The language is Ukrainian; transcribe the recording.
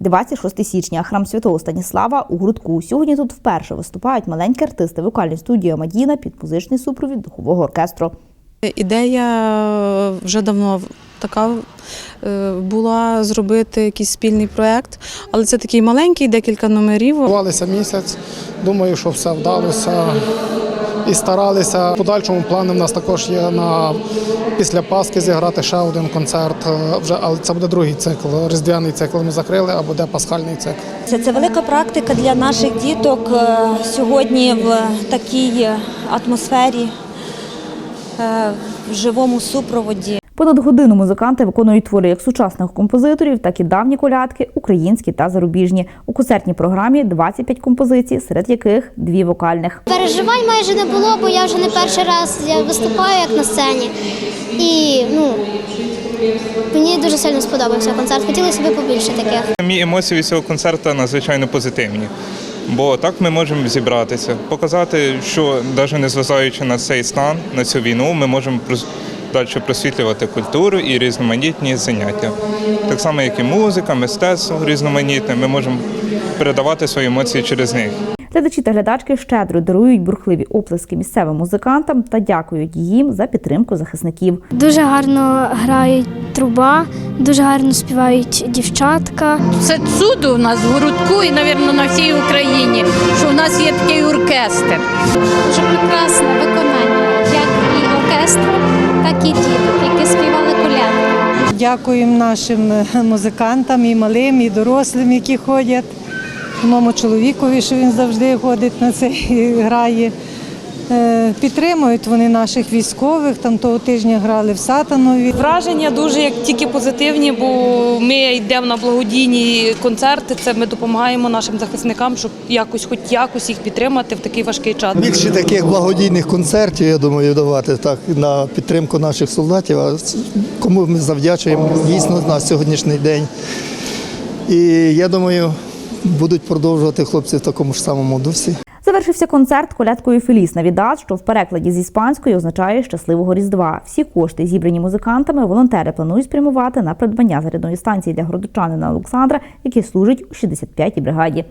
26 січня, храм святого Станіслава у Грудку. Сьогодні тут вперше виступають маленькі артисти вокальної студії Амадіна під музичний супровід духового оркестру. Ідея вже давно така е, була зробити якийсь спільний проєкт, але це такий маленький, декілька номерів. Готувалися місяць. Думаю, що все вдалося. І старалися. В подальшому плани в нас також є на після Пасхи зіграти ще один концерт. е, Вже, але це буде другий цикл. Різдвяний цикл ми закрили, а буде пасхальний цикл. Це, це велика практика для наших діток е, сьогодні в такій атмосфері, е, в живому супроводі. Понад годину музиканти виконують твори як сучасних композиторів, так і давні колядки, українські та зарубіжні. У концертній програмі 25 композицій, серед яких дві вокальних. Переживань майже не було, бо я вже не перший раз я виступаю як на сцені. І ну, мені дуже сильно сподобався концерт. Хотілося б побільше таких. Мої емоції від цього концерту надзвичайно позитивні. Бо так ми можемо зібратися, показати, що навіть не зважаючи на цей стан, на цю війну, ми можемо далі просвітлювати культуру і різноманітні заняття. Так само, як і музика, мистецтво різноманітне, ми можемо передавати свої емоції через них. Глядачі та глядачки щедро дарують бурхливі оплески місцевим музикантам та дякують їм за підтримку захисників. Дуже гарно грає труба, дуже гарно співають дівчатка. Це чудо у нас в Городку і, мабуть, на всій Україні, що у нас є такий оркестр. Дуже прекрасне виконання, як і оркестру, так і діток, які співали колядки. Дякуємо нашим е, музикантам, і малим, і дорослим, які ходять. Моєму чоловікові, що він завжди ходить на це і грає. Е, Підтримують вони наших військових. Там того тижня грали в Сатанові. Враження дуже як тільки позитивні, бо ми йдемо на благодійні концерти. Це ми допомагаємо нашим захисникам, щоб якось, хоч якось їх підтримати в такий важкий час. Більше таких благодійних концертів, я думаю, давати так на підтримку наших солдатів, а кому ми завдячуємо дійсно на сьогоднішній день. І я думаю, будуть продовжувати хлопці в такому ж самому дусі. Завершився концерт колядкою Феліс віддат, що в перекладі з іспанської означає щасливого різдва. Всі кошти, зібрані музикантами, волонтери планують спрямувати на придбання зарядної станції для городочанина Олександра, який служить у 65-й бригаді.